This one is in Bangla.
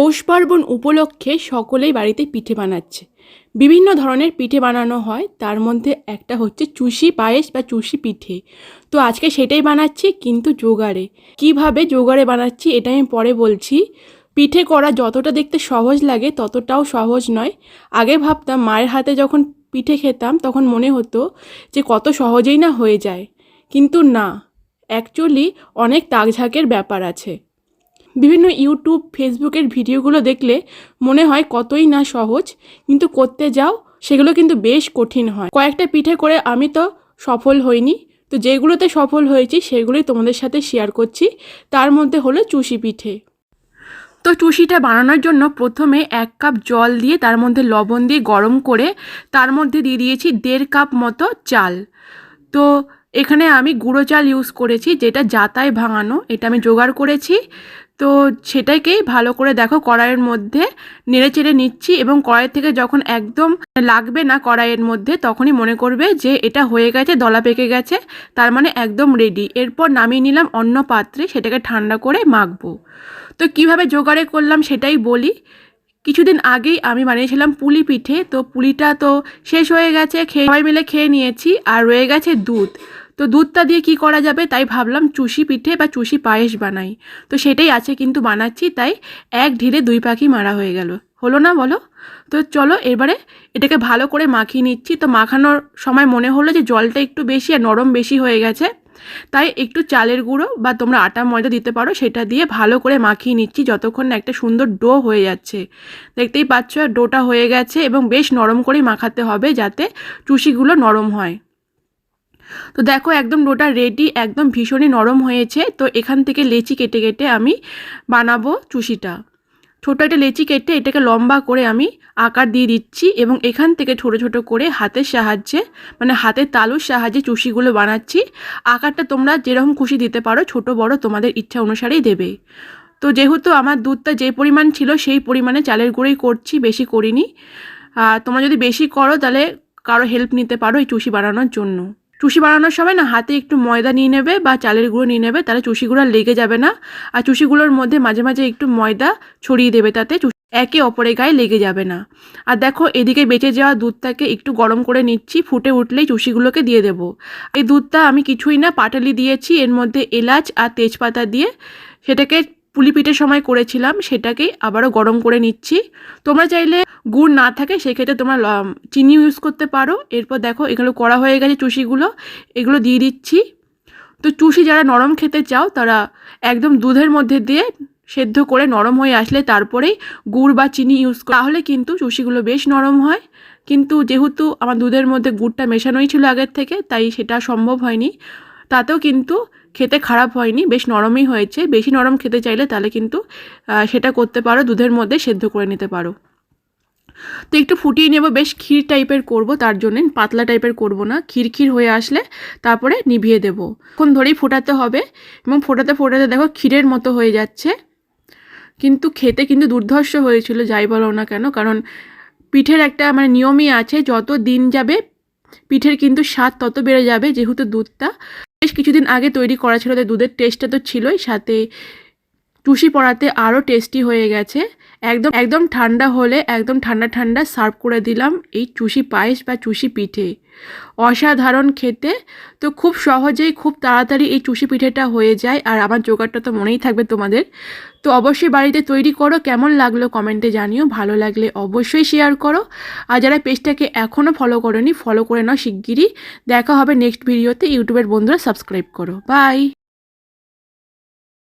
পৌষ পার্বণ উপলক্ষে সকলেই বাড়িতে পিঠে বানাচ্ছে। বিভিন্ন ধরনের পিঠে বানানো হয়, তার মধ্যে একটা হচ্ছে চুষি পায়েস বা চুষি পিঠে। তো আজকে সেটাই বানাচ্ছি, কিন্তু জোগাড়ে। কীভাবে জোগাড়ে বানাচ্ছি এটা আমি পরে বলছি। পিঠে করা যতটা দেখতে সহজ লাগে, ততটাও সহজ নয়। আগে ভাবতাম, মায়ের হাতে যখন পিঠে খেতাম, তখন মনে হতো যে কত সহজেই না হয়ে যায়। কিন্তু না অ্যাকচুয়ালি অনেক তাকঝাকের ব্যাপার আছে। বিভিন্ন ইউটিউব ফেসবুকের ভিডিওগুলো দেখলে মনে হয় কতই না সহজ, কিন্তু করতে যাও, সেগুলো কিন্তু বেশ কঠিন হয়। কয়েকটা পিঠে করে আমি তো সফল হইনি, তো যেগুলোতে সফল হয়েছি সেগুলোই তোমাদের সাথে শেয়ার করছি। তার মধ্যে হলো চুষি পিঠে। তো চুষিটা বানানোর জন্য প্রথমে এক কাপ জল দিয়ে তার মধ্যে লবণ দিয়ে গরম করে তার মধ্যে দিয়ে দিয়েছি দেড় কাপ মতো চাল। তো এখানে আমি গুঁড়ো চাল ইউজ করেছি, যেটা জাতায় ভাঙানো, এটা আমি জোগাড় করেছি। তো সেটাকেই ভালো করে দেখো কড়াইয়ের মধ্যে নেড়ে চেড়ে নিচ্ছি এবং কড়াই থেকে যখন একদম লাগবে না কড়াইয়ের মধ্যে তখনই মনে করবে যে এটা হয়ে গেছে, দলা পেকে গেছে, তার মানে একদম রেডি এরপর নামিয়ে নিলাম অন্য পাত্রে, সেটাকে ঠান্ডা করে মাখবো। তো কীভাবে জোগাড়ে করলাম সেটাই বলি। কিছুদিন আগেই আমি বানিয়েছিলাম পুলি পিঠে, তো পুলিটা তো শেষ হয়ে গেছে, খেয়ে সবাই মিলে খেয়ে নিয়েছি, আর রয়ে গেছে দুধ। তো দুধটা দিয়ে কি করা যাবে তাই ভাবলাম চুষি পিঠে বা চুষি পায়েস বানাই। তো সেটাই আছে কিন্তু বানাচ্ছি, তাই এক ঢিলে দুই পাখি মারা হয়ে গেল। হলো না বলো? তো চলো এবারে এটাকে ভালো করে মাখিয়ে নিচ্ছি। তো মাখানোর সময় মনে হলো যে জলটা একটু বেশি আর নরম বেশি হয়ে গেছে। তাই একটু চালের গুঁড়ো বা তোমরা আটা, ময়দা দিতে পারো, সেটা দিয়ে ভালো করে মাখিয়ে নিচ্ছি যতক্ষণ না একটা সুন্দর ডো হয়ে যাচ্ছে। দেখতেই পাচ্ছ ডোটা হয়ে গেছে এবং বেশ নরম করেই মাখাতে হবে যাতে চুষিগুলো নরম হয়। তো দেখো একদম ডোটা রেডি একদম ভীষণই নরম হয়েছে। তো এখান থেকে লেচি কেটে কেটে আমি বানাবো চুষিটা। ছোটো একটা লেচি কেটে এটাকে লম্বা করে আমি আকার দিয়ে দিচ্ছি এবং এখান থেকে ছোট ছোট করে হাতের সাহায্যে মানে হাতের তালুর সাহায্যে চুষিগুলো বানাচ্ছি। আকারটা তোমরা যেরকম খুশি দিতে পারো, ছোট বড় তোমাদের ইচ্ছা অনুসারেই দেবে। তো যেহেতু আমার দুধটা যে পরিমাণ ছিল সেই পরিমাণে চালের গুঁড়োই করছি, বেশি করিনি। তোমরা যদি বেশি করো তাহলে কারও হেল্প নিতে পারো এই চুষি বানানোর জন্য। চুষি বানানোর সময় না হাতে একটু ময়দা নিয়ে নেবে বা চালের গুঁড়ো নিয়ে নেবে, তাহলে চুষিগুলো লেগে যাবে না। আর চুষিগুলোর মধ্যে মাঝে মাঝে একটু ময়দা ছড়িয়ে দেবে, তাতে একে অপরের গায়ে লেগে যাবে না। আর দেখো, এদিকে বেঁচে যাওয়া দুধটাকে একটু গরম করে নিচ্ছি, ফুটে উঠলেই চুষিগুলোকে দিয়ে দেবো। এই দুধটা আমি কিছুই না, পাটালি দিয়েছি, এর মধ্যে এলাচ আর তেজপাতা দিয়ে সেটাকে পুলি পিঠের সময় করেছিলাম, সেটাকেই আবারও গরম করে নিচ্ছি। তোমরা চাইলে গুড় না থাকে, সেক্ষেত্রে তোমরা চিনি ইউজ করতে পারো। এরপর দেখো, এগুলো করা হয়ে গেছে চুষিগুলো, এগুলো দিয়ে দিচ্ছি। তো চুষি যারা নরম খেতে চাও, তারা একদম দুধের মধ্যে দিয়ে সেদ্ধ করে নরম হয়ে আসলে তারপরেই গুড় বা চিনি ইউজ তাহলে কিন্তু চুষিগুলো বেশ নরম হয়। কিন্তু যেহেতু আমার দুধের মধ্যে গুড়টা মেশানোই ছিল আগের থেকে, তাই সেটা সম্ভব হয়নি। তাতেও কিন্তু খেতে খারাপ হয়নি, বেশ নরমই হয়েছে। বেশি নরম খেতে চাইলে তাহলে কিন্তু সেটা করতে পারো, দুধের মধ্যে সেদ্ধ করে নিতে পারো। তো একটু ফুটিয়ে নেব, বেশ ক্ষীর টাইপের করব, তার জন্য পাতলা টাইপের করব না ক্ষীর ক্ষীর হয়ে আসলে তারপরে নিভিয়ে দেব। এখন ধরেই ফোটাতে হবে, এবং ফোটাতে ফোটাতে দেখো ক্ষীরের মতো হয়ে যাচ্ছে। কিন্তু খেতে কিন্তু দুর্ধর্ষ হয়েছিল, যাই বলো না কেন, কারণ পিঠের একটা মানে নিয়মই আছে, যত দিন যাবে, পিঠের কিন্তু স্বাদ তত বেড়ে যাবে, যেহেতু দুধটা। বেশ কিছুদিন আগে তৈরি করা ছিল, তাই দুধের টেস্টটা তো ছিলই, সাথে টুসি পড়াতে আরও টেস্টি হয়ে গেছে। একদম একদম ঠান্ডা হলে, একদম ঠান্ডা ঠান্ডা সার্ভ করে দিলাম এই চুষি পায়েস বা চুষি পিঠে। অসাধারণ খেতে। তো খুব সহজেই খুব তাড়াতাড়ি এই চুষি পিঠেটা হয়ে যায় আর আমার জোগাড়টা তো মনেই থাকবে তোমাদের। তো অবশ্যই বাড়িতে তৈরি করো, কেমন লাগল কমেন্টে জানিও, ভালো লাগলে অবশ্যই শেয়ার করো। আর যারা পেজটাকে এখনও ফলো করোনি ফলো করে নাও শিগগিরই। দেখা হবে নেক্সট ভিডিওতে ইউটিউবের বন্ধুরা সাবস্ক্রাইব করো। বাই